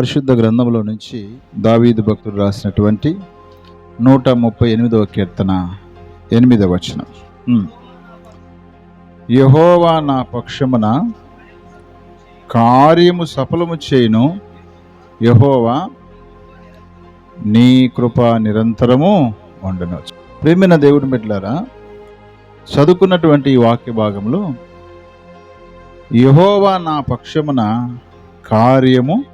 పరిశుద్ధ గ్రంథంలో నుంచి దావీదు భక్తుడు రాసినటువంటి నూట ముప్పై ఎనిమిదవ కీర్తన ఎనిమిదవ వచనం. యహోవా నా పక్షమున కార్యము సఫలము చేయును. యహోవా నీ కృప నిరంతరము ఉండను ప్రేమిన దేవుడి బిడ్డలారా చదువుకున్నటువంటి ఈ వాక్య భాగంలో యహోవా నా పక్షమున కార్యము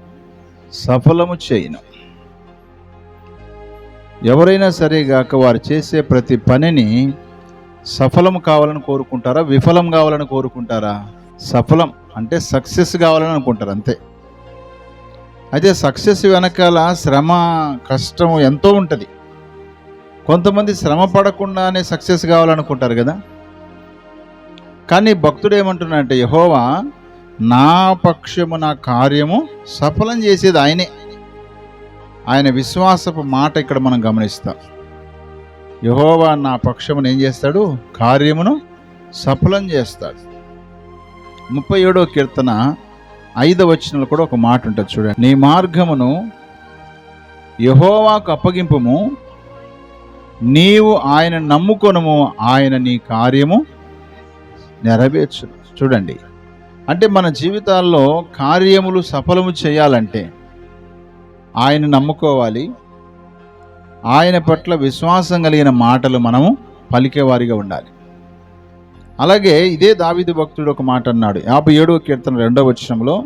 సఫలము చేయను. ఎవరైనా సరే గాక వారు చేసే ప్రతి పనిని సఫలం కావాలని కోరుకుంటారా? విఫలం కావాలని కోరుకుంటారా? సఫలం అంటే సక్సెస్ కావాలని అనుకుంటారు అంతే. అయితే సక్సెస్ వెనకాల శ్రమ కష్టం ఎంతో ఉంటుంది. కొంతమంది శ్రమ పడకుండానే సక్సెస్ కావాలనుకుంటారు కదా? కానీ భక్తుడు ఏమంటున్నాడంటే యహోవా నా పక్షము నా కార్యము సఫలం చేసేది ఆయనే. ఆయన విశ్వాసపు మాట ఇక్కడ మనం గమనిస్తాం. యహోవా నా పక్షమును ఏం చేస్తాడు? కార్యమును సఫలం చేస్తాడు. ముప్పై ఏడో కీర్తన ఐదవ వచనంలో కూడా ఒక మాట ఉంటుంది చూడండి. నీ మార్గమును యహోవాకు అప్పగింపము నీవు ఆయన నమ్ముకొనము ఆయన నీ కార్యము నెరవేర్చు చూడండి. అంటే మన జీవితాల్లో కార్యములు సఫలము చేయాలంటే ఆయన నమ్ముకోవాలి. ఆయన పట్ల విశ్వాసం కలిగిన మాటలు మనము పలికేవారిగా ఉండాలి. అలాగే ఇదే దావిది భక్తుడు ఒక మాట అన్నాడు. యాభై ఏడవ కీర్తన రెండవ వచనంలో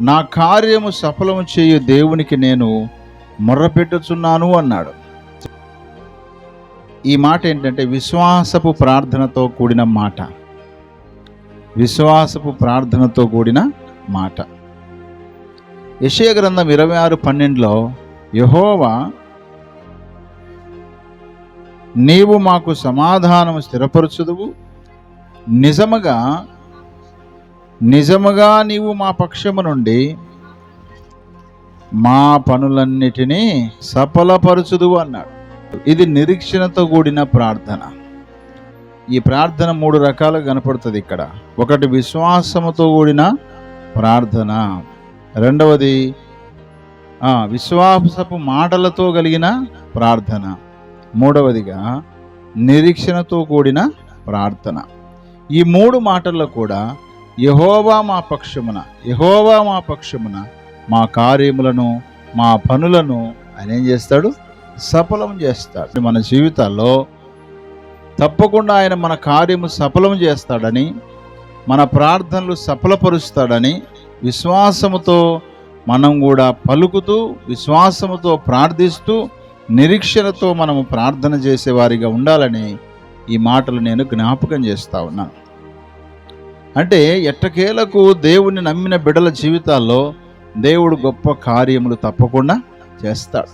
నా కార్యము సఫలము చేయు దేవునికి నేను మొర్రపెట్టుచున్నాను అన్నాడు. ఈ మాట ఏంటంటే విశ్వాసపు ప్రార్థనతో కూడిన మాట. విశ్వాసపు ప్రార్థనతో కూడిన మాట. యశయ గ్రంథం ఇరవై ఆరు పన్నెండులో యహోవా నీవు మాకు సమాధానము స్థిరపరచుదువు. నిజముగా నిజముగా నీవు మా పక్షము నుండి మా పనులన్నిటినీ సఫలపరచుదువు అన్నాడు. ఇది నిరీక్షణతో కూడిన ప్రార్థన. ఈ ప్రార్థన మూడు రకాలుగా కనపడుతుంది ఇక్కడ. ఒకటి విశ్వాసముతో కూడిన ప్రార్థన. రెండవది విశ్వాసపు మాటలతో కలిగిన ప్రార్థన. మూడవదిగా నిరీక్షణతో కూడిన ప్రార్థన. ఈ మూడు మాటల్లో కూడా యహోవా మా పక్షమున యహోవా మా పక్షమున మా కార్యములను మా పనులను ఆయన ఏం చేస్తాడు? సఫలం చేస్తాడు. మన జీవితాల్లో తప్పకుండా ఆయన మన కార్యము సఫలం చేస్తాడని మన ప్రార్థనలు సఫలపరుస్తాడని విశ్వాసముతో మనం కూడా పలుకుతూ విశ్వాసముతో ప్రార్థిస్తూ నిరీక్షణతో మనము ప్రార్థన చేసేవారిగా ఉండాలని ఈ మాటలు నేను జ్ఞాపకం చేస్తా ఉన్నాను అంటే ఎట్టకేలకు దేవుణ్ణి నమ్మిన బిడల జీవితాల్లో దేవుడు గొప్ప కార్యములు తప్పకుండా చేస్తాడు.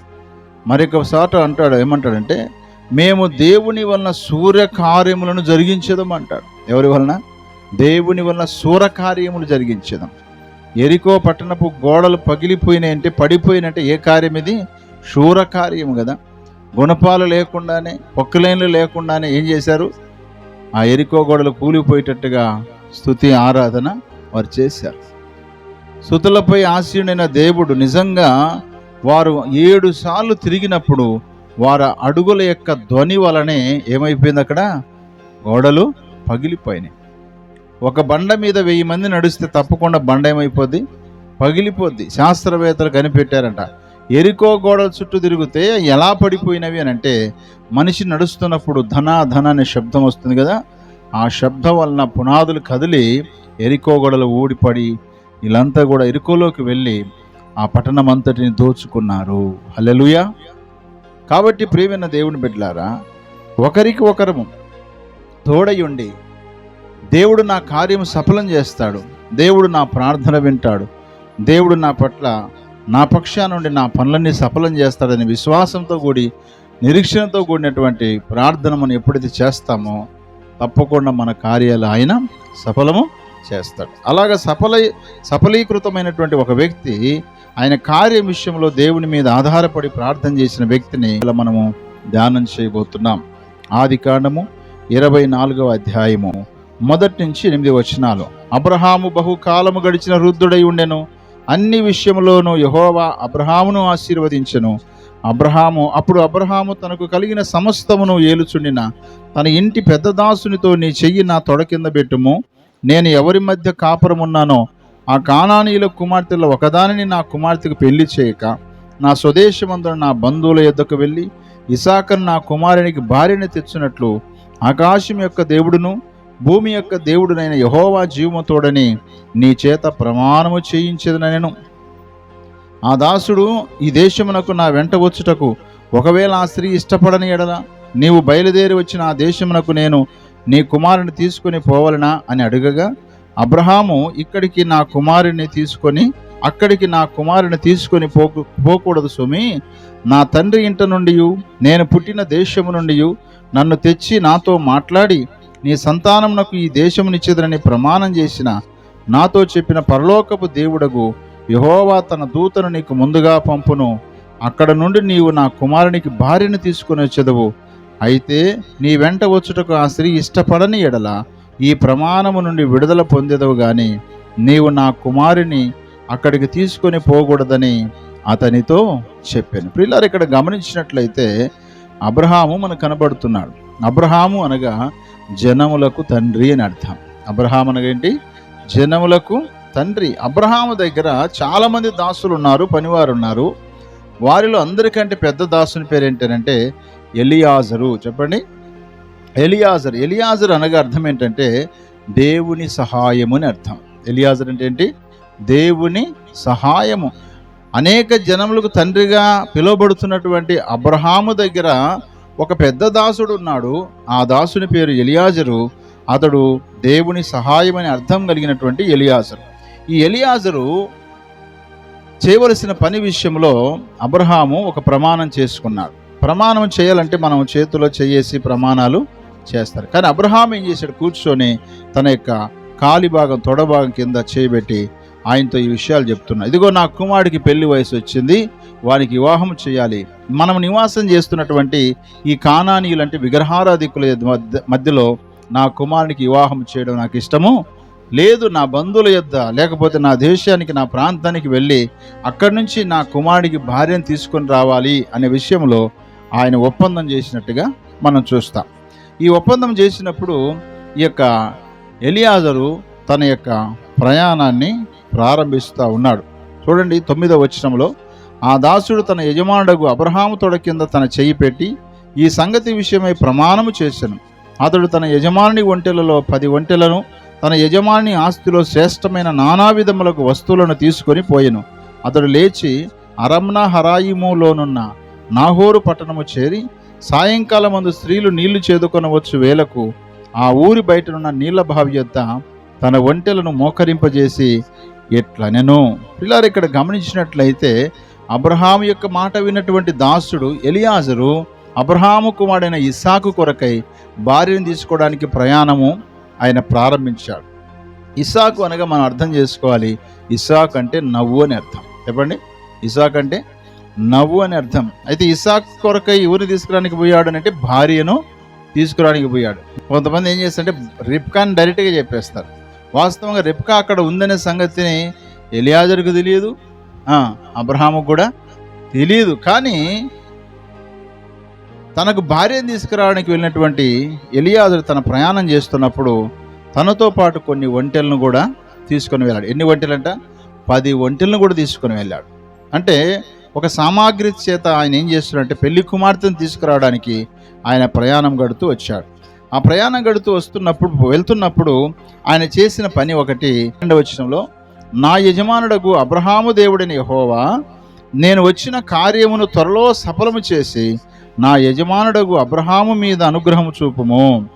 మరొకసారి అంటాడు ఏమంటాడంటే మేము దేవుని వలన సూర్య కార్యములను జరిగించదాం అంటాడు ఎవరి వలన? దేవుని వలన సూర కార్యములు జరిగించదాం. ఎరికో పట్టణపు గోడలు పగిలిపోయినాయంటే పడిపోయినంటే ఏ కార్యం ఇది? శూరకార్యం కదా. గుణపాలు లేకుండానే పొక్కులైన్లు లేకుండానే ఏం చేశారు? ఆ ఎరికో గోడలు కూలిపోయేటట్టుగా స్థుతి ఆరాధన వారు చేశారు. స్థుతులపై ఆశీనుడైన దేవుడు నిజంగా వారు ఏడు సార్లు తిరిగినప్పుడు వారి అడుగుల యొక్క ధ్వని వలనే ఏమైపోయింది అక్కడ? గోడలు పగిలిపోయినాయి. ఒక బండ మీద వెయ్యి మంది నడిస్తే తప్పకుండా బండ ఏమైపోద్ది? పగిలిపోద్ది. శాస్త్రవేత్తలు కనిపెట్టారంట ఎరికో గోడల చుట్టూ తిరిగితే ఎలా పడిపోయినవి అని అంటే మనిషి నడుస్తున్నప్పుడు ధన ధన అనే శబ్దం వస్తుంది కదా? ఆ శబ్దం వలన పునాదులు కదిలి ఎరికో గోడలు ఊడిపడి వీళ్ళంతా కూడా ఎరుకోలోకి వెళ్ళి ఆ పట్టణం అంతటిని దోచుకున్నారు. హలెలుయా కాబట్టి ప్రియమైన దేవుని బిడ్డలారా ఒకరికి ఒకరము తోడయుండి దేవుడు నా కార్యం సఫలం చేస్తాడు దేవుడు నా ప్రార్థన వింటాడు దేవుడు నా పట్ల నా పక్షా నుండి నా పనులన్నీ సఫలం చేస్తాడని విశ్వాసంతో కూడి నిరీక్షణతో కూడినటువంటి ప్రార్థన మనం ఎప్పుడైతే చేస్తామో తప్పకుండా మన కార్యాలు ఆయన సఫలము చేస్తాడు. అలాగ సఫల సఫలీకృతమైనటువంటి ఒక వ్యక్తి ఆయన కార్యం విషయంలో దేవుని మీద ఆధారపడి ప్రార్థన చేసిన వ్యక్తిని ఇలా మనము ధ్యానం చేయబోతున్నాం. ఆది కాండము ఇరవై నాలుగవ అధ్యాయము మొదటి నుంచి ఎనిమిది వచనాలు. అబ్రహాము బహుకాలము గడిచిన వృద్ధుడై ఉండెను. అన్ని విషయములోనూ యహోవా అబ్రహామును ఆశీర్వదించెను. అబ్రహాము అప్పుడు అబ్రహాము తనకు కలిగిన సమస్తమును ఏలుచుండిన తన ఇంటి పెద్ద దాసునితో నీ చెయ్యి నా తొడ కింద పెట్టుము. నేను ఎవరి మధ్య కాపురమున్నానో ఆ కానానీయుల కుమార్తెలో ఒకదానిని నా కుమార్తెకు పెళ్ళి చేయక నా స్వదేశమందున నా బంధువుల యొద్దకు వెళ్ళి ఇసాకను నా కుమారునికి భార్యని తెచ్చినట్లు ఆకాశం యొక్క దేవుడును భూమి యొక్క దేవుడునైన యహోవా జీవముతోడని నీ చేత ప్రమాణము చేయించదనెను. ఆ దాసుడు ఈ దేశమునకు నా వెంట వచ్చుటకు ఒకవేళ ఆ స్త్రీ ఇష్టపడని ఎడల నీవు బయలుదేరి వచ్చిన ఆ దేశమునకు నేను నీ కుమారుని తీసుకొని పోవలనా అని అడుగగా అబ్రహాము ఇక్కడికి నా కుమారుని తీసుకొని అక్కడికి నా కుమారుని తీసుకొని పోకు పోకూడదు సుమి నా తండ్రి ఇంట నుండి నేను పుట్టిన దేశము నుండి నన్ను తెచ్చి నాతో మాట్లాడి నీ సంతానమునకు ఈ దేశమునిచ్చేదనని ప్రమాణం చేసిన నాతో చెప్పిన పరలోకపు దేవుడగు యహోవా తన దూతను నీకు ముందుగా పంపును. అక్కడ నుండి నీవు నా కుమారునికి భార్యను తీసుకుని వచ్చేదవు. అయితే నీ వెంట వచ్చుటకు ఆ స్త్రీ ఇష్టపడని ఎడల ఈ ప్రమాణము నుండి విడుదల పొందేదవు గాని నీవు నా కుమారుని అక్కడికి తీసుకొని పోకూడదని అతనితో చెప్పాను. పిల్లలు ఇక్కడ గమనించినట్లయితే అబ్రహాము మనకు కనబడుతున్నాడు. అబ్రహాము అనగా జనములకు తండ్రి అని అర్థం. అబ్రహాం అనగా ఏంటి? జనములకు తండ్రి. అబ్రహాము దగ్గర చాలామంది దాసులు ఉన్నారు పనివారు ఉన్నారు. వారిలో అందరికంటే పెద్ద దాసుని పేరు ఏంటంటే ఎలియాజరు. చెప్పండి. ఎలియాజర్ ఎలియాజర్ అనగా అర్థం ఏంటంటే దేవుని సహాయము అని అర్థం. ఎలియాజర్ అంటే ఏంటి? దేవుని సహాయము. అనేక జనములకు తండ్రిగా పిలువబడుతున్నటువంటి అబ్రహాము దగ్గర ఒక పెద్ద దాసుడు ఉన్నాడు. ఆ దాసుని పేరు ఎలియాజరు. అతడు దేవుని సహాయం అని అర్థం కలిగినటువంటి ఎలియాజరు. ఈ ఎలియాజరు చేయవలసిన పని విషయంలో అబ్రహాము ఒక ప్రమాణం చేసుకున్నాడు. ప్రమాణం చేయాలంటే మనం చేతిలో చేసి ప్రమాణాలు చేస్తారు. కానీ అబ్రహాం ఏం చేశాడు? కూర్చొని తన యొక్క కాలి భాగం తొడభాగం కింద చేయబెట్టి ఆయనతో ఈ విషయాలు చెప్తున్నా. ఇదిగో నా కుమారుడికి పెళ్ళి వయసు వచ్చింది. వానికి వివాహం చేయాలి. మనం నివాసం చేస్తున్నటువంటి ఈ కానానీయులు అంటే విగ్రహారాధికుల మధ్య- మధ్యలో నా కుమారునికి వివాహం చేయడం నాకు ఇష్టము. లేదు నా బంధువుల యొద్ద లేకపోతే నా దేశానికి నా ప్రాంతానికి వెళ్ళి అక్కడి నుంచి నా కుమారుడికి భార్యను తీసుకొని రావాలి అనే విషయంలో ఆయన ఒప్పందం చేసినట్టుగా మనం చూస్తాం. ఈ ఒప్పందం చేసినప్పుడు ఈ యొక్క ఎలియాజరు తన యొక్క ప్రయాణాన్ని ప్రారంభిస్తూ ఉన్నాడు. చూడండి తొమ్మిదవ వచనంలో ఆ దాసుడు తన యజమానుడకు అబ్రహాము తొడ కింద తన చెయ్యి పెట్టి ఈ సంగతి విషయమై ప్రమాణము చేశాను అతడు తన యజమాని ఒంటెలలో పది ఒంటెలను తన యజమాని ఆస్తిలో శ్రేష్టమైన నానా విధములకు వస్తువులను తీసుకొని పోయెను. అతడు లేచి అరమ్నా హరాయిములోనున్న నాహోరు పట్టణము చేరి సాయంకాలం అందు స్త్రీలు నీళ్ళు చేదుకొనవచ్చు వేలకు ఆ ఊరి బయటనున్న నీళ్ళ బావి తన ఒంటెలను మోకరింపజేసి ఎట్లనెను? పిల్లలు ఇక్కడ గమనించినట్లయితే అబ్రహాము యొక్క మాట విన్నటువంటి దాసుడు ఎలియాజరు అబ్రహాము కుమారుడైన ఇస్సాకు కొరకై భార్యను తీసుకోవడానికి ప్రయాణము ఆయన ప్రారంభించాడు. ఇసాకు అనగా మనం అర్థం చేసుకోవాలి ఇసాక్ అంటే నవ్వు అని అర్థం. చెప్పండి? ఇసాక్ అంటే నవ్వు అని అర్థం. అయితే ఇసాక్ కొరకై ఎవరిని తీసుకురానికి పోయాడు అంటే భార్యను తీసుకురానికి పోయాడు. కొంతమంది ఏం చేస్తారంటే రిప్కాని డైరెక్ట్గా చెప్పేస్తారు. వాస్తవంగా రిప్కా అక్కడ ఉందనే సంగతిని ఎలియాజర్కు తెలియదు అబ్రహాముకు కూడా తెలియదు. కానీ తనకు భార్యను తీసుకురావడానికి వెళ్ళినటువంటి ఎలియాజరు తన ప్రయాణం చేస్తున్నప్పుడు తనతో పాటు కొన్ని ఒంటెలను కూడా తీసుకొని వెళ్ళాడు. ఎన్ని ఒంటెలంట? పది ఒంటెలను కూడా తీసుకొని వెళ్ళాడు. అంటే ఒక సామాగ్రి చేత ఆయన ఏం చేస్తున్నాడంటే పెళ్ళి కుమార్తెను తీసుకురావడానికి ఆయన ప్రయాణం గడుతూ వచ్చాడు. ఆ ప్రయాణం గడుతూ వస్తున్నప్పుడు వెళ్తున్నప్పుడు ఆయన చేసిన పని ఒకటి. రెండవ వచనంలో నా యజమానుడకు అబ్రహాము దేవుడిని యహోవా నేను వచ్చిన కార్యమును త్వరలో సఫలము చేసి నా యజమానుడగు అబ్రహాము మీద అనుగ్రహము చూపుము.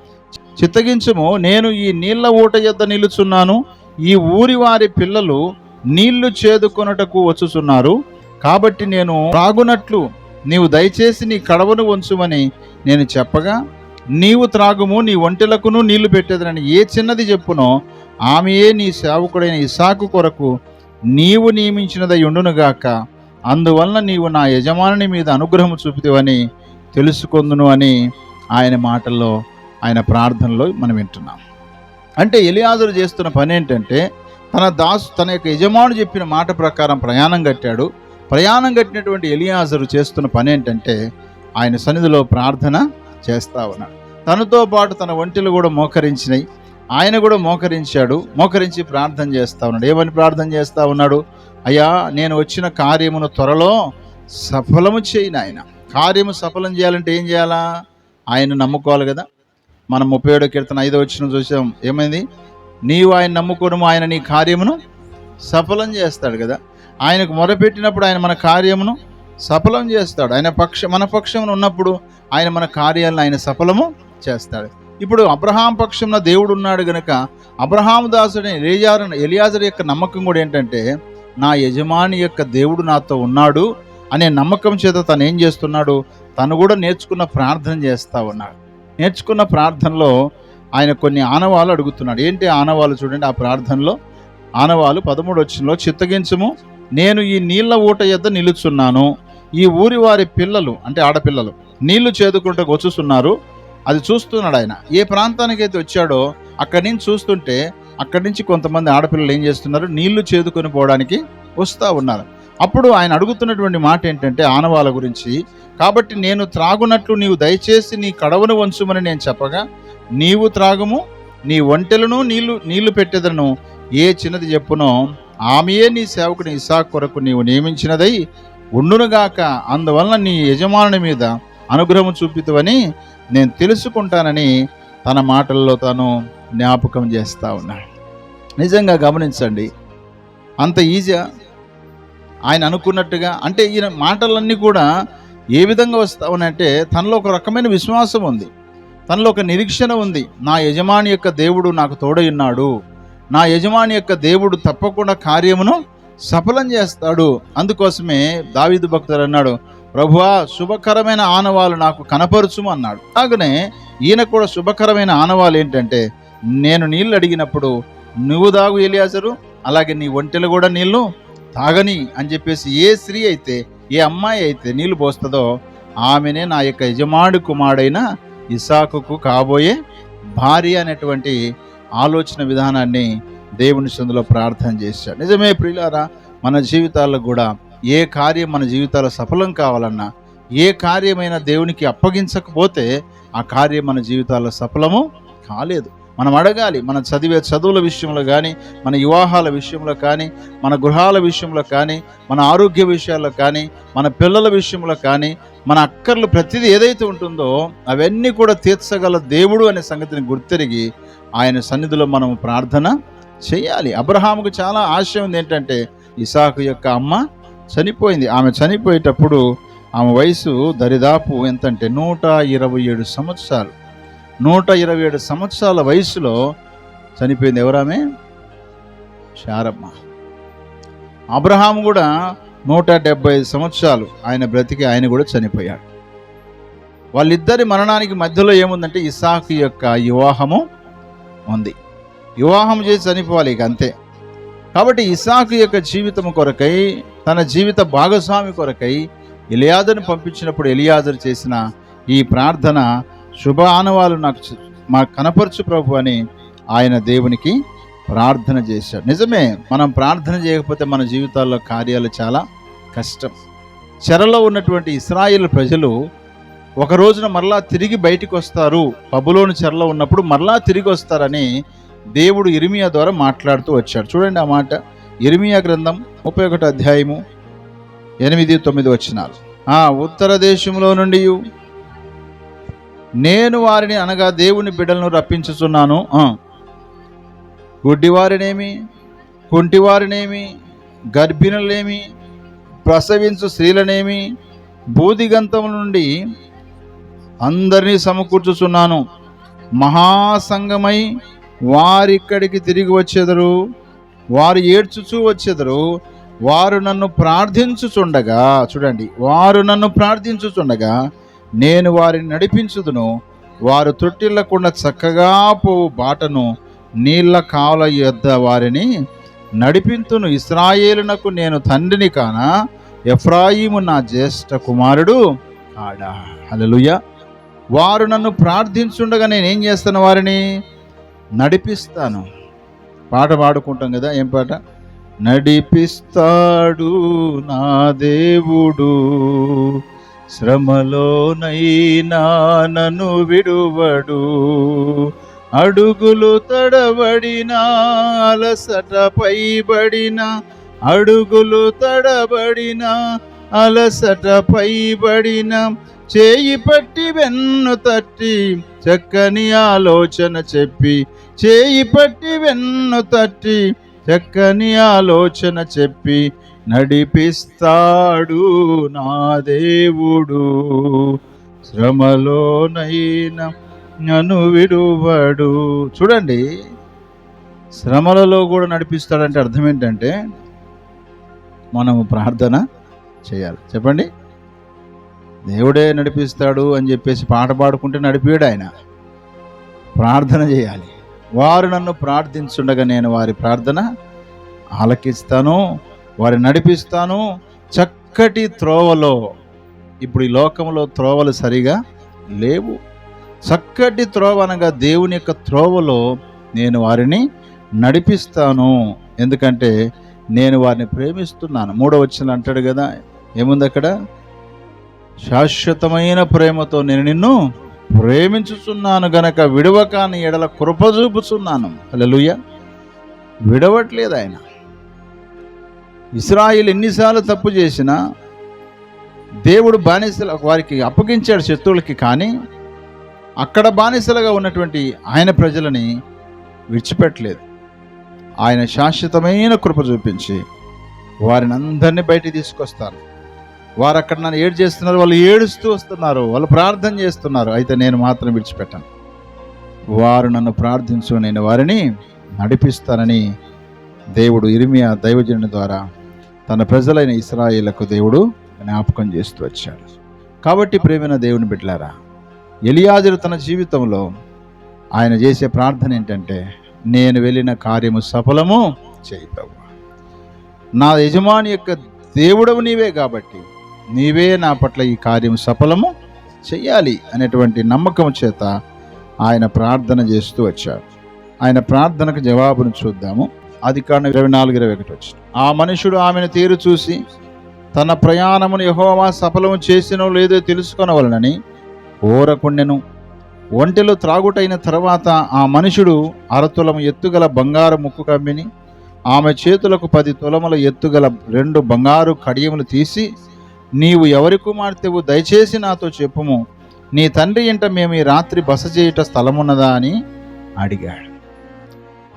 చిత్తగించుము నేను ఈ నీళ్ళ ఊట యొద్ద నిలుచున్నాను. ఈ ఊరి వారి పిల్లలు నీళ్ళు చేదుకొనుటకు వచ్చుచున్నారు. కాబట్టి నేను త్రాగునట్లు నీవు దయచేసి నీ కడవను ఉంచుమని నేను చెప్పగా నీవు త్రాగుము నీ ఒంటెలకును నీళ్ళు పెట్టేదనని ఏ చిన్నది చెప్పునో ఆమెయే నీ సేవకుడైన ఇసాకు కొరకు నీవు నియమించినదై ఉండునుగాక. అందువలన నీవు నా యజమానుని మీద అనుగ్రహం చూపుతావని తెలుసుకుందును అని ఆయన మాటల్లో ఆయన ప్రార్థనలో మనం వింటున్నాం. అంటే ఎలియాజరు చేస్తున్న పని ఏంటంటే తన దాసు తన యొక్క యజమాను చెప్పిన మాట ప్రకారం ప్రయాణం కట్టాడు. ప్రయాణం కట్టినటువంటి ఎలియాజరు చేస్తున్న పని ఏంటంటే ఆయన సన్నిధిలో ప్రార్థన చేస్తా ఉన్నాడు తనతో పాటు తన ఒంటిలు కూడా మోకరించినాయి ఆయన కూడా మోకరించాడు మోకరించి ప్రార్థన చేస్తా ఉన్నాడు. ఏమని ప్రార్థన చేస్తా ఉన్నాడు? అయ్యా నేను వచ్చిన కార్యమును త్వరలో సఫలము చేయను ఆయన కార్యము సఫలం చేయాలంటే ఏం చేయాలా? ఆయన నమ్ముకోవాలి కదా. మనం ముప్పై ఏడో కీర్తన ఐదో వచ్చిన చూసాం. ఏమైంది? నీవు ఆయన నమ్ముకోవడము ఆయన నీ కార్యమును సఫలం చేస్తాడు కదా. ఆయనకు మొరపెట్టినప్పుడు ఆయన మన కార్యమును సఫలం చేస్తాడు. ఆయన పక్ష మన పక్షమును ఉన్నప్పుడు ఆయన మన కార్యాలను ఆయన సఫలము చేస్తాడు. ఇప్పుడు అబ్రహాం పక్షంలో దేవుడు ఉన్నాడు గనుక అబ్రహాం దాసుడి ఎలియాజర్ ఎలియాజర్ యొక్క నమ్మకం కూడా ఏంటంటే నా యజమాని యొక్క దేవుడు నాతో ఉన్నాడు అనే నమ్మకం చేత తను ఏం చేస్తున్నాడు? తను కూడా నేర్చుకున్న ప్రార్థన చేస్తా ఉన్నాడు. నేర్చుకున్న ప్రార్థనలో ఆయన కొన్ని ఆనవాలు అడుగుతున్నాడు. ఏంటి ఆనవాలు చూడండి ఆ ప్రార్థనలో ఆనవాలు పదమూడు వచ్చినలో చిత్తగించము నేను ఈ నీళ్ళ ఊట యొద్ద నిలుచున్నాను. ఈ ఊరి వారి పిల్లలు అంటే ఆడపిల్లలు నీళ్ళు చేదుకుంటూ వచ్చుస్తున్నారు అది చూస్తున్నాడు ఆయన. ఏ ప్రాంతానికి అయితే వచ్చాడో అక్కడి నుంచి చూస్తుంటే అక్కడి నుంచి కొంతమంది ఆడపిల్లలు ఏం చేస్తున్నారు? నీళ్ళు చేదుకొని పోవడానికి వస్తూ ఉన్నారు. అప్పుడు ఆయన అడుగుతున్నటువంటి మాట ఏంటంటే ఆనవాల గురించి కాబట్టి నేను త్రాగునట్లు నీవు దయచేసి నీ కడవను వంచుమని నేను చెప్పగా నీవు త్రాగుము నీ ఒంటెలను నీళ్ళు నీళ్ళు పెట్టేదను. ఏ చిన్నది చెప్పునో ఆమెయే నీ సేవకుని ఇసాక్ కొరకు నీవు నియమించినదై ఉండునుగాక. అందువలన నీ యజమానుని మీద అనుగ్రహం చూపితువని నేను తెలుసుకుంటానని తన మాటల్లో తాను జ్ఞాపకం చేస్తా ఉన్నాడు నిజంగా గమనించండి. అంత ఈజీగా ఆయన అనుకున్నట్టుగా అంటే ఈయన మాటలన్నీ కూడా ఏ విధంగా వస్తా ఉన్నాయంటే తనలో ఒక రకమైన విశ్వాసం ఉంది. తనలో ఒక నిరీక్షణ ఉంది. నా యజమాని యొక్క దేవుడు నాకు తోడై ఉన్నాడు. నా యజమాని యొక్క దేవుడు తప్పకుండా కార్యమును సఫలం చేస్తాడు. అందుకోసమే దావీదు భక్తుడు అన్నాడు ప్రభువా శుభకరమైన ఆనవాలు నాకు కనపరుచుము అన్నాడు. అలాగనే ఈయన కూడా శుభకరమైన ఆనవాలు ఏంటంటే నేను నీళ్ళు అడిగినప్పుడు నువ్వు దాగు ఎలియాసరు అలాగే నీ ఒంటెలు కూడా నీళ్ళు తాగని అని చెప్పేసి ఏ స్త్రీ అయితే ఏ అమ్మాయి అయితే నీళ్ళు పోస్తుందో ఆమెనే నా యొక్క యజమాడు కుమారుడైన ఇసాకుకు కాబోయే భార్య అనేటువంటి ఆలోచన విధానాన్ని దేవుని సందులో ప్రార్థన చేశాడు. నిజమే ప్రియులారా మన జీవితాల్లో కూడా ఏ కార్యం మన జీవితాల్లో సఫలం కావాలన్నా ఏ కార్యమైనా దేవునికి అప్పగించకపోతే ఆ కార్యం మన జీవితాల్లో సఫలము కాలేదు. మనం అడగాలి మన చదివే చదువుల విషయంలో కానీ మన వివాహాల విషయంలో కానీ మన గృహాల విషయంలో కానీ మన ఆరోగ్య విషయాల్లో కానీ మన పిల్లల విషయంలో కానీ మన అక్కర్లు ప్రతిదీ ఏదైతే ఉంటుందో అవన్నీ కూడా తీర్చగల దేవుడు అనే సంగతిని గుర్తెరిగి ఆయన సన్నిధిలో మనం ప్రార్థన చేయాలి. అబ్రహాముకు చాలా ఆశ ఉంది ఏంటంటే ఇసాకు యొక్క అమ్మ చనిపోయింది. ఆమె చనిపోయేటప్పుడు ఆమె వయసు దరిదాపు ఎంతంటే నూట ఇరవై ఏడు సంవత్సరాలు. నూట ఇరవై ఏడు సంవత్సరాల వయసులో చనిపోయింది ఎవరామె శారమ్మ. అబ్రహాం కూడా నూట డెబ్బై ఐదు సంవత్సరాలు ఆయన బ్రతికి ఆయన కూడా చనిపోయాడు. వాళ్ళిద్దరి మరణానికి మధ్యలో ఏముందంటే ఇసాకు యొక్క వివాహము ఉంది. వివాహం చేసి చనిపోవాలి ఇక అంతే. కాబట్టి ఇసాకు యొక్క జీవితం కొరకై తన జీవిత భాగస్వామి కొరకై ఎలియాజర్ని పంపించినప్పుడు ఎలియాజర్ చేసిన ఈ ప్రార్థన శుభ ఆనవాలు నాకు మా కనపరచు ప్రభు అని ఆయన దేవునికి ప్రార్థన చేశాడు. నిజమే మనం ప్రార్థన చేయకపోతే మన జీవితాల్లో కార్యాలు చాలా కష్టం. చెరలో ఉన్నటువంటి ఇస్రాయిల్ ప్రజలు ఒక రోజున మరలా తిరిగి బయటికి వస్తారు. పబులోని చెరలో ఉన్నప్పుడు మరలా తిరిగి వస్తారని దేవుడు ఇరిమియా ద్వారా మాట్లాడుతూ వచ్చాడు. చూడండి ఆ మాట. ఇరిమియా గ్రంథం ముప్పై ఒకటి అధ్యాయము ఎనిమిది తొమ్మిది వచ్చినారు ఆ ఉత్తర దేశంలో నుండి నేను వారిని అనగా దేవుని బిడ్డలను రప్పించుచున్నాను. గుడ్డివారినేమి? కుంటివారినేమి? గర్భిణులనేమి ప్రసవించు స్త్రీలనేమి? బూదిగంతం నుండి అందరినీ సమకూర్చుచున్నాను. మహాసంగమై వారిక్కడికి తిరిగి వచ్చేదరు. వారు ఏడ్చుచూ వచ్చేదరు. వారు నన్ను ప్రార్థించుచుండగా చూడండి వారు నన్ను ప్రార్థించుచుండగా నేను వారిని నడిపించుదును. వారు తొట్టిల్లకుండా చక్కగా పోవు బాటను నీళ్ళ కావల యొద్ద వారిని నడిపింతును. ఇస్రాయేలునకు నేను తండ్రిని కాన ఎఫ్రాయిము నా జ్యేష్ఠ కుమారుడు ఆడా హల్లెలూయా. వారు నన్ను ప్రార్థించుండగా నేనేం చేస్తాను వారిని? నడిపిస్తాను. పాట పాడుకుంటాం కదా ఏం పాట? నడిపిస్తాడు నా దేవుడు శ్రమలోనైనా నన్ను విడువడు. అడుగులు తడబడిన అలసట పైబడిన అడుగులు తడబడిన అలసట పైబడిన చేయి పట్టి వెన్ను తట్టి చక్కని ఆలోచన చెప్పి చేయి పట్టి వెన్ను తట్టి చక్కని ఆలోచన చెప్పి నడిపిస్తాడు నా దేవుడు. శ్రమలోనైనా నన్ను విడువడు. చూడండి శ్రమలలో కూడా నడిపిస్తాడంటే అర్థం ఏంటంటే మనము ప్రార్థన చేయాలి. చెప్పండి. దేవుడే నడిపిస్తాడు అని చెప్పేసి పాట పాడుకుంటే నడిపాడు ఆయన. ప్రార్థన చేయాలి. వారు నన్ను ప్రార్థించుండగా నేను వారి ప్రార్థన ఆలకిస్తాను వారి నడిపిస్తాను. చక్కటి త్రోవలో ఇప్పుడు ఈ లోకంలో త్రోవలు సరిగా లేవు. చక్కటి త్రోవ అనగా దేవుని యొక్క త్రోవలో నేను వారిని నడిపిస్తాను. ఎందుకంటే నేను వారిని ప్రేమిస్తున్నాను. మూడో వచ్చిన అంటాడు కదా ఏముంది అక్కడ? శాశ్వతమైన ప్రేమతో నేను నిన్ను ప్రేమించుచున్నాను గనక విడవకాని ఎడల కృప చూపుచున్నాను. హల్లెలూయా. విడవట్లేదు ఆయన. ఇస్రాయిల్ ఎన్నిసార్లు తప్పు చేసినా దేవుడు బానిసల వారికి అప్పగించాడు శత్రువులకి కానీ అక్కడ బానిసలుగా ఉన్నటువంటి ఆయన ప్రజలని విడిచిపెట్టలేదు. ఆయన శాశ్వతమైన కృప చూపించి వారిని అందరినీ బయటికి తీసుకొస్తారు వారు అక్కడ నన్ను ఏడు చేస్తున్నారు వాళ్ళు ఏడుస్తూ వస్తున్నారు వాళ్ళు ప్రార్థన చేస్తున్నారు. అయితే నేను మాత్రం విడిచిపెట్టాను. వారు నన్ను ప్రార్థించు నేను వారిని నడిపిస్తానని దేవుడు ఇరిమియా దైవజనుని ద్వారా తన ప్రజలైన ఇస్రాయిలకు దేవుడు జ్ఞాపకం చేస్తూ వచ్చాడు. కాబట్టి ప్రేమైన దేవుని బిడ్డలారా ఎలియాజరు తన జీవితంలో ఆయన చేసే ప్రార్థన ఏంటంటే నేను వెళ్ళిన కార్యము సఫలము చేయుతావు. నా యజమాని యొక్క దేవుడవు నీవే కాబట్టి నీవే నా పట్ల ఈ కార్యం సఫలము చెయ్యాలి అనేటువంటి నమ్మకం చేత ఆయన ప్రార్థన చేస్తూ వచ్చాడు. ఆయన ప్రార్థనకు జవాబును చూద్దాము. అది కారణం ఇరవై నాలుగు ఇరవై ఒకటి వచ్చి ఆ మనుషుడు ఆమెను తీరు చూసి తన ప్రయాణమును యహోవా సఫలము చేసినో లేదో తెలుసుకొనవలనని ఓరకుండెను. ఒంటెలో త్రాగుటైన తర్వాత ఆ మనుషుడు అరతులము ఎత్తుగల బంగారు ముక్కు కమ్మిని ఆమె చేతులకు పది తులముల ఎత్తుగల రెండు బంగారు కడియములు తీసి నీవు ఎవరి కుమార్తెవు? దయచేసి నాతో చెప్పుము. నీ తండ్రి ఇంట మేము ఈ రాత్రి బస చేయుట స్థలమున్నదా అని అడిగాడు.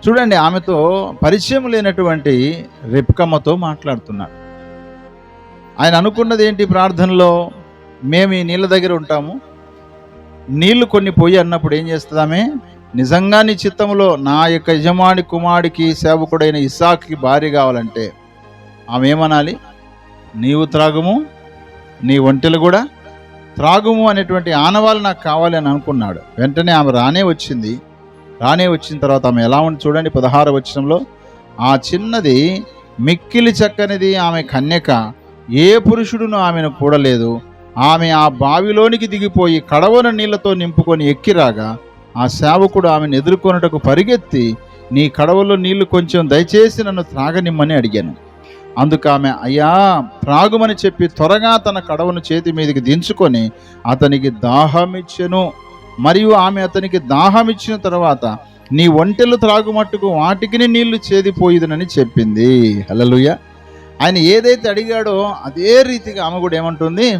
చూడండి ఆమెతో పరిచయం లేనటువంటి రెప్కమ్మతో మాట్లాడుతున్నాడు. ఆయన అనుకున్నది ఏంటి ప్రార్థనలో? మేము ఈ నీళ్ళ దగ్గర ఉంటాము. నీళ్ళు కొన్ని పోయి అన్నప్పుడు ఏం చేస్తుందామే నిజంగా నీ చిత్తంలో నా యొక్క యజమాని కుమారుడికి సేవకుడైన ఇసాక్కి భార్య కావాలంటే ఆమె ఏమనాలి? నీవు త్రాగము నీ ఒంటెలు కూడా త్రాగుము అనేటువంటి ఆనవాళ్ళు నాకు కావాలి అని అనుకున్నాడు. వెంటనే ఆమె రానే వచ్చింది. రానే వచ్చిన తర్వాత ఆమె ఎలా ఉంది చూడండి పదహారు వచనంలో. ఆ చిన్నది మిక్కిలి చక్కనిది ఆమె కన్యక ఏ పురుషుడును ఆమెను కూడలేదు. ఆమె ఆ బావిలోనికి దిగిపోయి కడవన నీళ్ళతో నింపుకొని ఎక్కిరాగా ఆ సేవకుడు ఆమెను ఎదుర్కొనుటకు పరిగెత్తి నీ కడవలో నీళ్ళు కొంచెం దయచేసి నన్ను త్రాగనిమ్మని అడిగాను. అందుకు ఆమె అయ్యా త్రాగుమని చెప్పి త్వరగా తన కడవను చేతి మీదకి దించుకొని అతనికి దాహమిచ్చెను. మరియు ఆమె అతనికి దాహమిచ్చిన తర్వాత నీ ఒంటెలు త్రాగుమట్టుకు వాటికి నీళ్ళు చేదిపోయిదనని చెప్పింది. హల్లెలూయా. ఆయన ఏదైతే అడిగాడో అదే రీతిగా ఆమె కూడా ఏమంటుంది?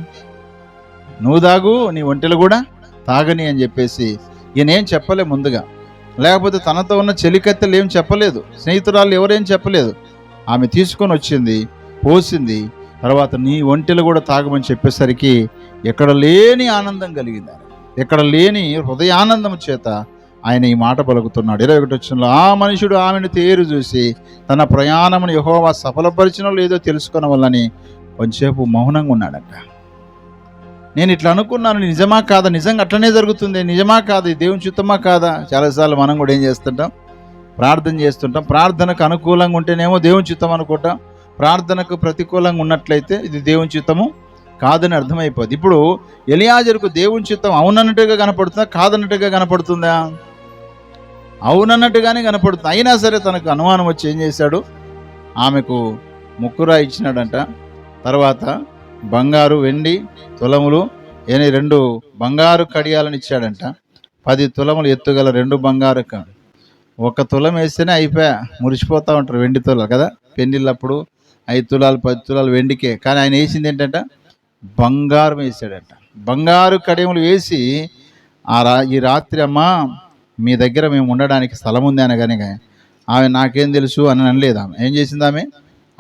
నువ్వు తాగు నీ ఒంటెలు కూడా తాగని అని చెప్పేసి ఈయన ఏం చెప్పలే ముందుగా. లేకపోతే తనతో ఉన్న చెలికత్తెలు ఏం చెప్పలేదు. స్నేహితురాలు ఎవరేం చెప్పలేదు. ఆమె తీసుకొని వచ్చింది పోసింది. తర్వాత నీ ఒంటెలు కూడా తాగమని చెప్పేసరికి ఎక్కడ లేని ఆనందం కలిగింది ఎక్కడ లేని హృదయానందం చేత ఆయన ఈ మాట పలుకుతున్నాడు. ఇరవై ఒకటి వచ్చిన ఆ మనుషుడు ఆమెను తేరు చూసి తన ప్రయాణమును యహోవా సఫలపరిచినో లేదో తెలుసుకున్న వల్లని కొంచెంసేపు మౌనంగా ఉన్నాడట. నేను ఇట్లా అనుకున్నాను నిజమా కాదా? నిజంగా అట్లనే జరుగుతుంది. నిజమా కాదా? దేవుని చిత్తమా కాదా? చాలాసార్లు మనం కూడా ఏం చేస్తుంటాం? ప్రార్థన చేస్తుంటాం. ప్రార్థనకు అనుకూలంగా ఉంటేనేమో దేవుని చిత్తం అనుకుంటాం. ప్రార్థనకు ప్రతికూలంగా ఉన్నట్లయితే ఇది దేవుని చిత్తము కాదని అర్థమైపోద్ది. ఇప్పుడు ఎలియాజరుకు దేవుని చిత్తం అవునన్నట్టుగా కనపడుతుందా? కాదన్నట్టుగా కనపడుతుందా? అవునన్నట్టుగానే కనపడుతుంది. అయినా సరే తనకు అనుమానం వచ్చి ఏం చేశాడు? ఆమెకు ముక్కురా ఇచ్చినాడంట. తర్వాత బంగారు వెండి తులములు ఏని రెండు బంగారు కడియాలను ఇచ్చాడంట. పది తులములు ఎత్తుగల రెండు బంగారు క- ఒక తులం వేస్తేనే అయిపోయా. మురిసిపోతూ ఉంటారు వెండి తులాలు కదా. పెళ్ళిళ్ళప్పుడు ఐదు తులాలు పది తులాలు వెండికే. కానీ ఆయన వేసింది ఏంటంట? బంగారం వేసాడంట. బంగారు కడియములు వేసి ఆ రా ఈ రాత్రి అమ్మ మీ దగ్గర మేము ఉండడానికి స్థలం ఉంది అనగానే ఆమె నాకేం తెలుసు అని అనలేదు ఆమె. ఏం చేసింది ఆమె?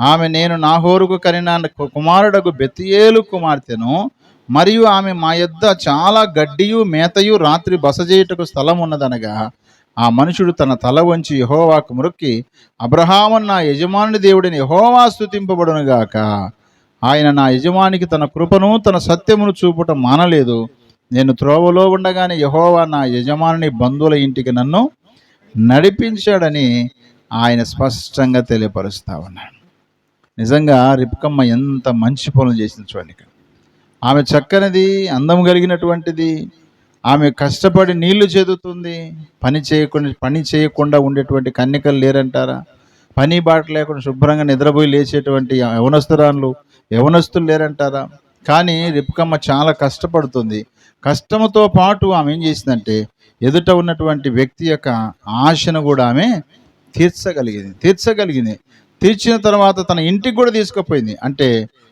ఆమె నేను నాహోరుకు కనిన కుమారుడకు బెతియేలు కుమార్తెను మరియు ఆమె మా యొద్ద చాలా గడ్డియు మేతయు రాత్రి బస చేయుటకు స్థలం ఉన్నదనగా ఆ మనుషుడు తన తల వంచి యహోవాకు మురొక్కి అబ్రహామన్ నా యజమానుని దేవుడిని యహోవా స్థుతింపబడునుగాక ఆయన నా యజమానికి తన కృపను తన సత్యమును చూపటం మానలేదు. నేను త్రోవలో ఉండగానే యహోవా నా యజమానుని బంధువుల ఇంటికి నన్ను నడిపించాడని ఆయన స్పష్టంగా తెలియపరుస్తా ఉన్నాడు. నిజంగా రిప్కమ్మ ఎంత మంచి పనులు చేసింది చూడండి ఆమె చక్కనిది అందం కలిగినటువంటిది ఆమె కష్టపడి నీళ్ళు చెదుతుంది. పని చేయకుండా పని చేయకుండా ఉండేటువంటి కన్యకలు లేరంటారా? పని బాట లేకుండా శుభ్రంగా నిద్రపోయి లేచేటువంటి యవనస్తురాన్లు యవనస్తులు లేరంటారా? కానీ రిపుకమ్మ చాలా కష్టపడుతుంది. కష్టంతో పాటు ఆమె ఏం చేసిందంటే ఎదుట ఉన్నటువంటి వ్యక్తి యొక్క ఆశను కూడా ఆమె తీర్చగలిగింది తీర్చగలిగింది. తీర్చిన తర్వాత తన ఇంటికి కూడా తీసుకుపోయింది. అంటే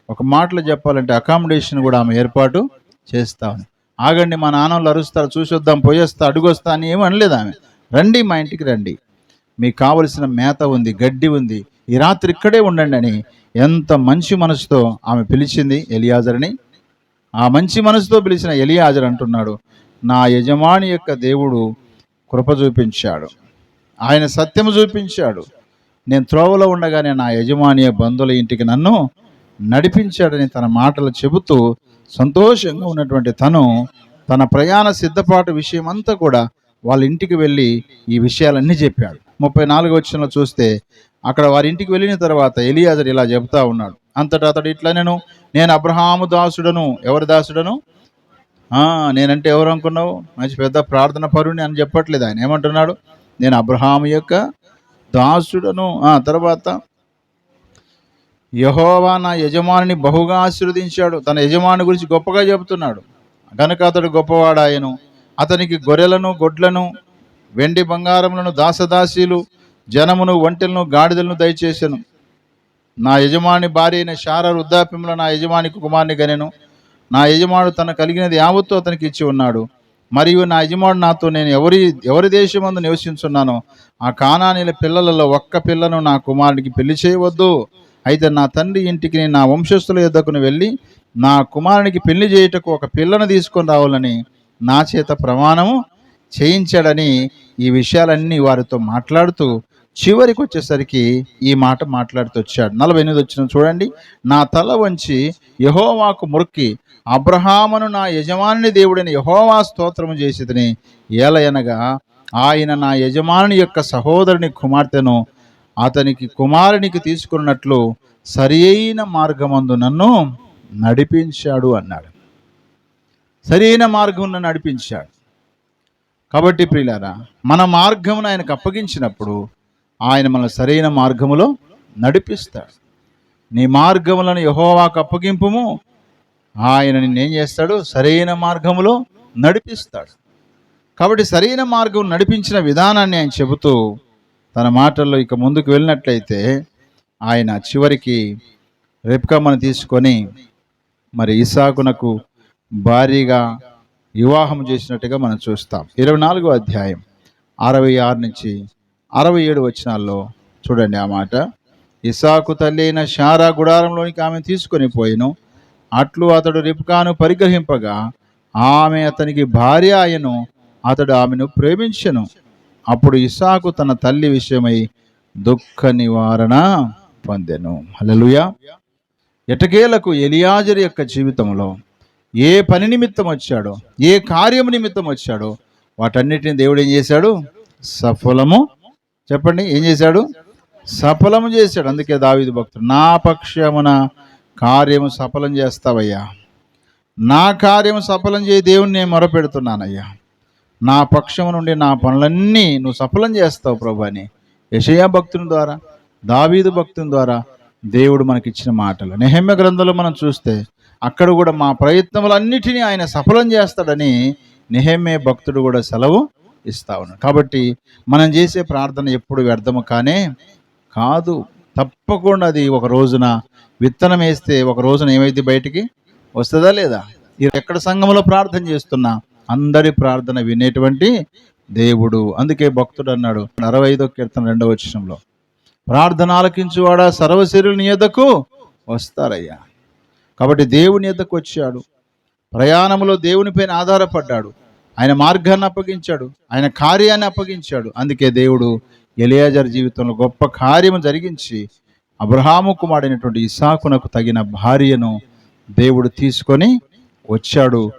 ఒక మాటలో చెప్పాలంటే అకామిడేషన్ కూడా ఆమె ఏర్పాటు చేస్తా ఉంది. ఆగండి మా నాన్నలు అరుస్తారు చూసొద్దాం పోయేస్తా అడుగొస్తా అని ఏమి అనలేదు ఆమె. రండి మా ఇంటికి రండి. మీకు కావలసిన మేత ఉంది గడ్డి ఉంది. ఈ రాత్రి ఇక్కడే ఉండండి అని ఎంత మంచి మనసుతో ఆమె పిలిచింది ఎలియాజర్ని. ఆ మంచి మనసుతో పిలిచిన ఎలియాజర్ అంటున్నాడు నా యజమాని యొక్క దేవుడు కృప చూపించాడు. ఆయన సత్యము చూపించాడు. నేను త్రోవలో ఉండగానే నా యజమాని బంధువుల ఇంటికి నన్ను నడిపించాడని తన మాటలు చెబుతూ సంతోషంగా ఉన్నటువంటి తను తన ప్రయాణ సిద్ధపాటు విషయం అంతా కూడా వాళ్ళ ఇంటికి వెళ్ళి ఈ విషయాలన్నీ చెప్పాడు. ముప్పై నాలుగు వచ్చినలో చూస్తే అక్కడ వారి ఇంటికి వెళ్ళిన తర్వాత ఎలియాజర్ ఇలా చెబుతా ఉన్నాడు. అంతటా అతడు ఇట్లా నేను నేను అబ్రహాము దాసుడను. ఎవరి దాసుడను? నేనంటే ఎవరు అనుకున్నావు? మంచి పెద్ద ప్రార్థన పరుని అని చెప్పట్లేదు ఆయన. ఏమంటున్నాడు? నేను అబ్రహాము యొక్క దాసుడను. ఆ తర్వాత యహోవా నా యజమానిని బహుగా ఆశీర్వదించాడు. తన యజమాని గురించి గొప్పగా చెబుతున్నాడు. కనుక అతడు గొప్పవాడాయను. అతనికి గొర్రెలను గొడ్లను వెండి బంగారములను దాసదాసీలు జనమును ఒంటెలను గాడిదలను దయచేసెను. నా యజమాని భార్య అయిన శార వృద్ధాప్యంలో నా యజమాని కుమార్ని గనెను. నా యజమాడు తన కలిగినది యావత్తు అతనికి ఇచ్చి ఉన్నాడు. మరియు నా యజమాడు నాతో నేను ఎవరి ఎవరి దేశమందు నివసించున్నానో ఆ కానానీల పిల్లలలో ఒక్క పిల్లను నా కుమారుడికి పెళ్ళి చేయవద్దు. అయితే నా తండ్రి ఇంటికి నేను నా వంశస్థుల యొద్దకును వెళ్ళి నా కుమారునికి పెళ్ళి చేయుటకు ఒక పిల్లను తీసుకొని రావాలని నా చేత ప్రమాణము చేయించాడని ఈ విషయాలన్నీ వారితో మాట్లాడుతూ చివరికి వచ్చేసరికి ఈ మాట మాట్లాడుతూ వచ్చాడు. నలభై ఎనిమిది వచ్చిన చూడండి. నా తల వంచి యహోవాకు మురికి అబ్రహామును నా యజమాని దేవుడైన యహోవా స్తోత్రము చేసేదని ఏలయనగా ఆయన నా యజమాని యొక్క సహోదరుని కుమార్తెను అతనికి కుమారునికి తీసుకున్నట్లు సరి అయిన మార్గమందు నన్ను నడిపించాడు అన్నాడు. సరైన మార్గం నడిపించాడు. కాబట్టి ప్రియులారా మన మార్గమును ఆయనకు అప్పగించినప్పుడు ఆయన మన సరైన మార్గములో నడిపిస్తాడు. నీ మార్గములను యహోవాకు అప్పగింపుము. ఆయన నిన్నేం చేస్తాడు? సరైన మార్గములో నడిపిస్తాడు. కాబట్టి సరైన మార్గం నడిపించిన విధానాన్ని ఆయన చెబుతూ తన మాటల్లో ఇక ముందుకు వెళ్ళినట్లయితే ఆయన చివరికి రెప్కమ్మను తీసుకొని మరి ఇసాకునకు భారీగా వివాహం చేసినట్టుగా మనం చూస్తాం. ఇరవై నాలుగో అధ్యాయం అరవై ఆరు నుంచి అరవై ఏడు వచనాల్లో చూడండి ఆ మాట. ఇసాకు తల్లి అయిన షారా గుడారంలోనికి ఆమె తీసుకొని పోయిను. అట్లు అతడు రిప్కాను పరిగ్రహింపగా ఆమె అతనికి భార్య ఆయను అతడు ఆమెను ప్రేమించెను. అప్పుడు ఇసాకు తన తల్లి విషయమై దుఃఖ నివారణ పొందెను. హల్లెలూయా. ఎటకేలకు ఎలియాజరు యొక్క జీవితంలో ఏ పని నిమిత్తం వచ్చాడో ఏ కార్యం నిమిత్తం వచ్చాడో వాటన్నిటిని దేవుడు ఏం చేశాడు? సఫలము. చెప్పండి ఏం చేశాడు? సఫలము చేశాడు. అందుకే దావిది భక్తుడు నా పక్షమున కార్యము సఫలం చేస్తావయ్యా. నా కార్యము సఫలం చేయి దేవుణ్ణి నేను మొరపెడుతున్నానయ్యా. నా పక్షము నుండి నా పనులన్నీ నువ్వు సఫలం చేస్తావు ప్రభు అని యషయా భక్తుని ద్వారా దావీదు భక్తుని ద్వారా దేవుడు మనకిచ్చిన మాటలు. నెహమ్య గ్రంథంలో మనం చూస్తే అక్కడ కూడా మా ప్రయత్నములన్నిటినీ ఆయన సఫలం చేస్తాడని నెహమ్య భక్తుడు కూడా సెలవు ఇస్తా ఉన్నాడు. కాబట్టి మనం చేసే ప్రార్థన ఎప్పుడు వ్యర్థము కానే కాదు. తప్పకుండా అది ఒక రోజున విత్తనం వేస్తే ఒక రోజున ఏమైతే బయటికి? వస్తుందా లేదా? ఎక్కడ సంఘంలో ప్రార్థన చేస్తున్నా అందరి ప్రార్థన వినేటువంటి దేవుడు. అందుకే భక్తుడు అన్నాడు అరవై ఐదో కీర్తన రెండవ వచనంలో ప్రార్థన ఆలకించువాడా సర్వశరీరుని ఎద్దకు వస్తారయ్యా. కాబట్టి దేవుని ఎద్దకు వచ్చాడు. ప్రయాణంలో దేవునిపైన ఆధారపడ్డాడు. ఆయన మార్గాన్ని అప్పగించాడు. ఆయన కార్యాన్ని అప్పగించాడు. అందుకే దేవుడు ఎలియాజర్ జీవితంలో గొప్ప కార్యము జరిగించి అబ్రహాము కుమారుడైనటువంటి ఇసాకునకు తగిన భార్యను దేవుడు తీసుకొని వచ్చాడు.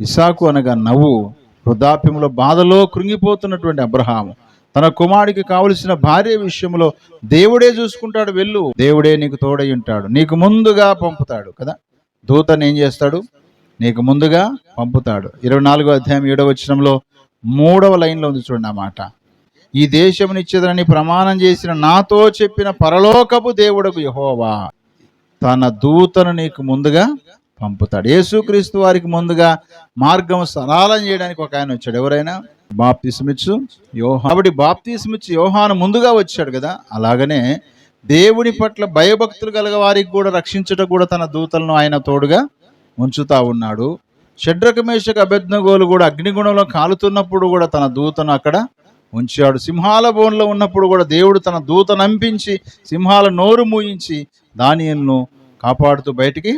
ఇసాకు అనగా నవ్వు వృద్ధాప్యంలో బాధలో కృంగిపోతున్నటువంటి అబ్రహాము. తన కుమారుడికి కావలసిన భార్య విషయంలో దేవుడే చూసుకుంటాడు వెళ్ళు. దేవుడే నీకు తోడై ఉంటాడు నీకు ముందుగా పంపుతాడు కదా. దూతను ఏం చేస్తాడు? నీకు ముందుగా పంపుతాడు. ఇరవై నాలుగో అధ్యాయం ఏడవ వచనంలో మూడవ లైన్లో ఉంది చూడండి ఆ మాట. ఈ దేశమునిచ్చేదని ప్రమాణం చేసిన నాతో చెప్పిన పరలోకపు దేవుడకు యహోవా. తన దూతను నీకు ముందుగా పంపుతాడు. యేసుక్రీస్తు వారికి ముందుగా మార్గం సరళం చేయడానికి ఒక ఆయన వచ్చాడు. ఎవరైనా? బాప్తిస్మిచ్చు యోహా కాబట్టి బాప్తిస్మిచ్చు యోహాను ముందుగా వచ్చాడు కదా? అలాగనే దేవుని పట్ల భయభక్తులు కలగ వారికి కూడా రక్షించుట కూడా తన దూతలను ఆయన తోడుగా ఉంచుతా ఉన్నాడు. షడ్రకమేషకు అభ్యర్థగోలు కూడా అగ్నిగుణంలో కాలుతున్నప్పుడు కూడా తన దూతను అక్కడ ఉంచాడు. సింహాల బోన్లో ఉన్నప్పుడు కూడా దేవుడు తన దూత నంపించి సింహాల నోరు మూయించి దానియలను కాపాడుతూ బయటికి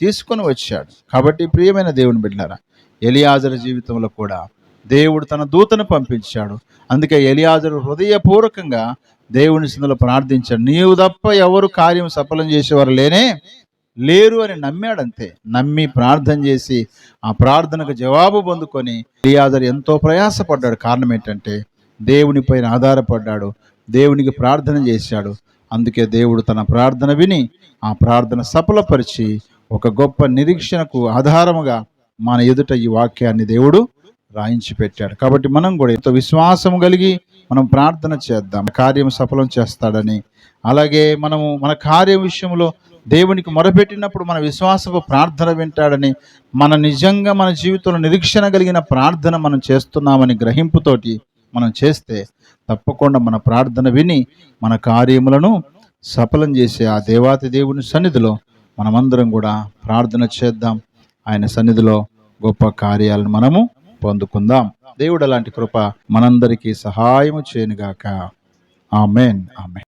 తీసుకొని వచ్చాడు. కాబట్టి ప్రియమైన దేవుని బిడ్డారా ఎలియాజరు జీవితంలో కూడా దేవుడు తన దూతను పంపించాడు. అందుకే ఎలియాజరు హృదయపూర్వకంగా దేవుని సిందులో ప్రార్థించాడు. నీవు తప్ప ఎవరు కార్యం సఫలం చేసేవారు లేనే లేరు అని నమ్మాడంతే. నమ్మి ప్రార్థన చేసి ఆ ప్రార్థనకు జవాబు పొందుకొని ఎలియాజరు ఎంతో ప్రయాసపడ్డాడు. కారణం ఏంటంటే దేవునిపైన ఆధారపడ్డాడు. దేవునికి ప్రార్థన చేశాడు. అందుకే దేవుడు తన ప్రార్థన విని ఆ ప్రార్థన సఫలపరిచి ఒక గొప్ప నిరీక్షణకు ఆధారముగా మన ఎదుట ఈ వాక్యాన్ని దేవుడు రాయించి పెట్టాడు కాబట్టి మనం కూడా ఎంతో విశ్వాసం కలిగి మనం ప్రార్థన చేద్దాం. కార్యం సఫలం చేస్తాడని. అలాగే మనము మన కార్యం విషయంలో దేవునికి మొరపెట్టినప్పుడు మన విశ్వాసపు ప్రార్థన వింటాడని మన నిజంగా మన జీవితంలో నిరీక్షణ కలిగిన ప్రార్థన మనం చేస్తున్నామని గ్రహింపుతోటి మనం చేస్తే తప్పకుండా మన ప్రార్థన విని మన కార్యములను సఫలం చేసే ఆ దేవాతి దేవుని సన్నిధిలో మనమందరం కూడా ప్రార్థన చేద్దాం. ఆయన సన్నిధిలో గొప్ప కార్యాలను మనము పొందుకుందాం. దేవుడు అలాంటి కృప మనందరికీ సహాయము చేయనుగాక. ఆమెన్. ఆమెన్.